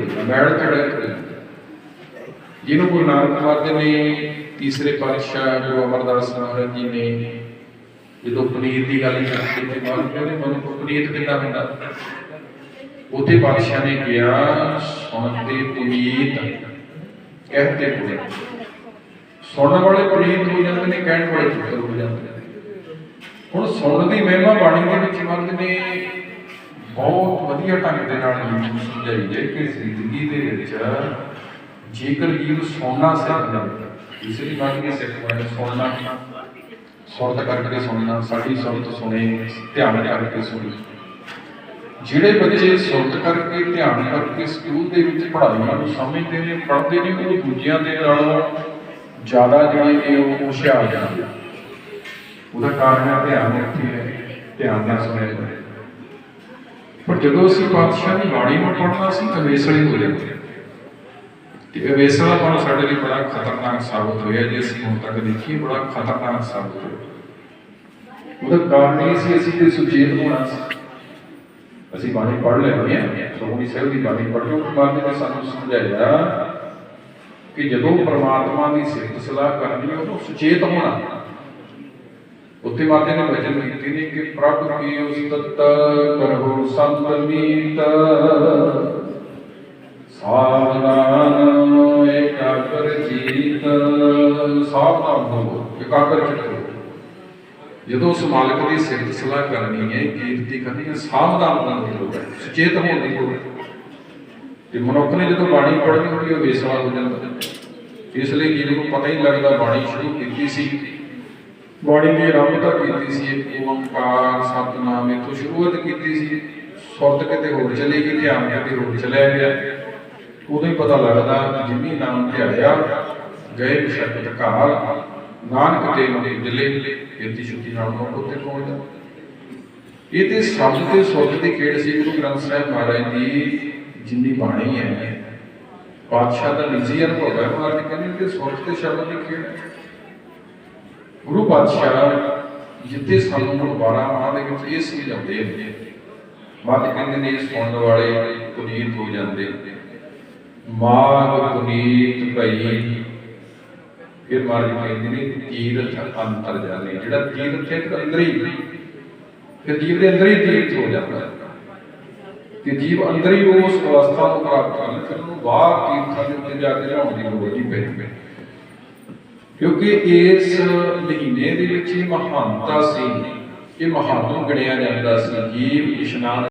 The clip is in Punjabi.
ਮੈਲ ਖੜਾ ਜਿਹਨੂੰ ਗੁਰੂ ਨਾਨਕ ਮਹਾਰਾਜ ਨੇ ਤੀਸਰੇ ਪਾਤਸ਼ਾਹ ਗੁਰੂ ਅਮਰਦਾਸ ਮਹਾਰਾਜ ਜੀ ਨੇ ਜਦੋਂ ਪਨੀਰ ਦੀ ਗੱਲ ਕੀਤੀ ਤੇ ਮਹਾਰਾਜ ਕਹਿੰਦੇ ਮਨ ਪਨੀਰ ਕਿੰਨਾ ਹੁੰਦਾ? ਉਥੇ ਪਾਤਸ਼ਾਹ ਨੇ ਕਿਹਾ, ਸੁਣਦੇ ਪੁਨੀਤ। ਕਹਤੇ ਪੁਨੀਤ। ਸੁਣਨ ਵਾਲੇ ਪੁਨੀਤ ਹੋ ਜਾਂਦੇ ਨੇ, ਕਹਿਣ ਵਾਲੇ ਪੁੱਤਰ ਹੋ ਜਾਂਦੇ ਨੇ। ਹੁਣ ਸੁਣਨ ਦੀ ਮਹਿਮਾ ਬਾਣੀ ਦੇ ਵਿੱਚ ਮਹਾਰਾਜ ਨੇ ਬਹੁਤ ਵਧੀਆ ਢੰਗ ਦੇ ਨਾਲ ਜੀਵਨ ਸਮਝਾਈ ਹੈ ਕਿ ਜ਼ਿੰਦਗੀ ਦੇ ਵਿੱਚ ਜੇਕਰ ਜੀਵ ਸੌਣਾ ਸਿੱਖ ਜਾਵੇ, ਇਸ ਲਈ ਬਾਣੀ ਦੇ ਸਿੱਖ ਬਣੇ ਸੌਣਾ, ਸੁਰਤ ਕਰਕੇ ਸੁਣਨਾ ਸਾਡੀ ਸੁਰਤ ਸੁਣੇ, ਧਿਆਨ ਕਰਕੇ ਸੁਣੇ। ਜਿਹੜੇ ਬੱਚੇ ਸੁਰਤ ਕਰਕੇ, ਧਿਆਨ ਕਰਕੇ ਸਕੂਲ ਦੇ ਵਿੱਚ ਪੜ੍ਹਾਈਆਂ ਨੂੰ ਸਮਝਦੇ ਨੇ, ਪੜ੍ਹਦੇ ਨੇ, ਉਹ ਦੂਜਿਆਂ ਦੇ ਨਾਲੋਂ ਜ਼ਿਆਦਾ ਜਿਹੜੇ ਨੇ, ਉਹ ਹੁਸ਼ਿਆਰ ਜਾਂਦੇ ਉਹਦਾ ਕਾਰਨ ਹੈ ਧਿਆਨ ਇੱਥੇ ਹੈ, ਧਿਆਨ ਨਾਲ ਸੁਣਿਆ ਪਰ ਜਦੋਂ ਅਸੀਂ ਪਾਤਸ਼ਾਹ ਦੀ ਬਾਣੀ ਨੂੰ ਪੜ੍ਹਨਾ ਸੀ ਤਾਂ ਵੇਸਲੇ ਹੋ ਜਾਂਦੇ ਤੇ ਇਹ ਵੇਸਲਾਪਣ ਸਾਡੇ ਲਈ ਬੜਾ ਖਤਰਨਾਕ ਸਾਬਤ ਹੋਇਆ, ਜੇ ਅਸੀਂ ਹੁਣ ਤੱਕ ਦੇਖੀਏ ਬੜਾ ਖਤਰਨਾਕ ਸਾਬਤ ਹੋਇਆ। ਉਹਦਾ ਕਾਰਨ ਇਹ ਸੀ, ਅਸੀਂ ਤੇ ਸੁਚੇਤ ਹੋਣਾ ਸੀ। ਅਸੀਂ ਬਾਣੀ ਪੜ੍ਹ ਲੈਂਦੇ ਹਾਂ ਸੋਹਣੀ ਸਾਹਿਬ ਦੀ ਬਾਣੀ ਪੜ੍ਹੋ ਬਾਅਦ ਵਿੱਚ ਸਾਨੂੰ ਸਮਝਾਇਆ ਕਿ ਜਦੋਂ ਪ੍ਰਮਾਤਮਾ ਦੀ ਸਿਫਤ ਸਲਾਹ ਕਰਨੀ ਉਹਨੂੰ ਸੁਚੇਤ ਹੋਣਾ। ਉੱਥੇ ਮਾਤੇ ਨੇ ਵਚਨ ਕੀਤੀ ਨੇ ਕਿ ਪ੍ਰਭ ਕੀ ਉਸਤਤ ਕਰੋ ਸੰਤ ਮੀਤ। ਸਾਵਧਾਨ ਇਕਾਗਰ ਜੀਤ। ਸਾਵਧਾਨ ਹੋਵੋ ਇਕਾਗਰ ਚਿੱਤ ਜਦੋਂ ਉਸ ਮਾਲਕ ਦੀ ਸਿਫਤ ਸਲਾਹ ਕਰਨੀ ਹੈ ਕੀਰਤੀ ਕਰਨੀ ਹੈ ਸਾਵਧਾਨ ਹੋਣ ਦੀ ਲੋੜ ਹੈ, ਸੁਚੇਤ ਹੋਣ ਦੀ ਲੋੜ ਹੈ। ਤੇ ਮਨੁੱਖ ਨੇ ਜਦੋਂ ਬਾਣੀ ਪੜ੍ਹਨੀ ਹੁੰਦੀ ਉਹ ਬੇਸਵਾ ਹੋ ਜਾਂਦਾ ਇਸ ਲਈ ਜਿਹਨੂੰ ਪਤਾ ਹੀ ਨਹੀਂ ਲੱਗਦਾ, ਬਾਣੀ ਸ਼ੁਰੂ ਕੀਤੀ ਸੀ। ਬਾਣੀ ਦੀ ਆਰੰਭਤਾ ਕੀਤੀ ਸੀ ਇੱਕ ਓੰਕਾਰ ਸਤਨਾਮ, ਇਥੋਂ ਸ਼ੁਰੂਆਤ ਕੀਤੀ ਸੀ। ਸੁਰਤ ਕਿਤੇ ਹੋਰ ਚਲੀ ਗਈ ਧਿਆਨ ਕਿਤੇ ਹੋਰ ਚਲਿਆ ਗਿਆ। ਉਦੋਂ ਹੀ ਪਤਾ ਲੱਗਦਾ ਜਿਨੀ ਨਾਮ ਧਿਆਇਆ ਗਏ ਬਿਸ਼ਕਤ ਕਾਲ ਨਾਨਕ ਤੇ ਮਨੇ ਦਿਲੇ ਇਤੀ ਸ਼ੁੱਧੀ ਨਾਲ ਉੱਤੇ ਪਹੁੰਚਦਾ ਇਹ ਤੇ ਸ਼ਬਦ ਤੇ ਸੁਰਤ ਦੀ ਖੇਡ ਸੀ, ਗੁਰੂ ਗ੍ਰੰਥ ਸਾਹਿਬ ਮਹਾਰਾਜ ਦੀ ਜਿੰਨੀ ਬਾਣੀ ਹੈ। ਪਾਤਸ਼ਾਹ ਦਾ ਨਿੱਜੀ ਅਨੁਭਵ ਹੈ, ਮਹਾਰਾਜ ਕਹਿੰਦੇ ਕਿ ਸੁਰਤ ਤੇ ਸ਼ਬਦ ਦੀ ਖੇਡ ਗੁਰੂ ਪਾਤਸ਼ਾਹ ਜਿੱਥੇ ਸਾਨੂੰ ਹੁਣ 12 ਦੇ ਵਿੱਚ ਇਹ ਸਮਝਾਉਂਦੇ ਨੇ ਮਤ ਕਹਿੰਦੇ ਨੇ ਸੁਣਨ ਵਾਲੇ ਪੁਨੀਤ ਹੋ ਜਾਂਦੇ। ਮਾਗ ਪੁਨੀਤ ਭਈ, ਫਿਰ ਮਹਾਰਾਜ ਕਹਿੰਦੇ ਨੇ ਤੀਰਥ ਅੰਤਰ ਜਾਣੇ, ਜਿਹੜਾ ਤੀਰਥ ਹੈ ਅੰਦਰ ਹੀ। ਫਿਰ ਜੀਵ ਦੇ ਅੰਦਰ ਹੀ ਤੀਰਥ ਹੋ ਜਾਂਦਾ। ਹੈ ਕਿ ਜੀਵ ਅੰਦਰ ਹੀ ਉਸ ਅਵਸਥਾ ਨੂੰ ਪ੍ਰਾਪਤ ਕਰ ਫਿਰ ਉਹਨੂੰ ਬਾਹਰ ਤੀਰਥਾਂ ਦੇ ਉੱਤੇ ਜਾ ਕੇ ਲਿਆਉਣ ਦੀ ਲੋੜ ਨਹੀਂ ਪੈਂਦੀ ਕਿਉਂਕਿ ਇਸ ਮਹੀਨੇ ਵਿੱਚ ਇਹ ਮਹਾਨਤਾ ਸੀ। ਇਹ ਮਹਾਤਮ ਗਣਿਆ ਜਾਂਦਾ ਸੀ ਜੀਵ ਇਸ਼ਨਾਨ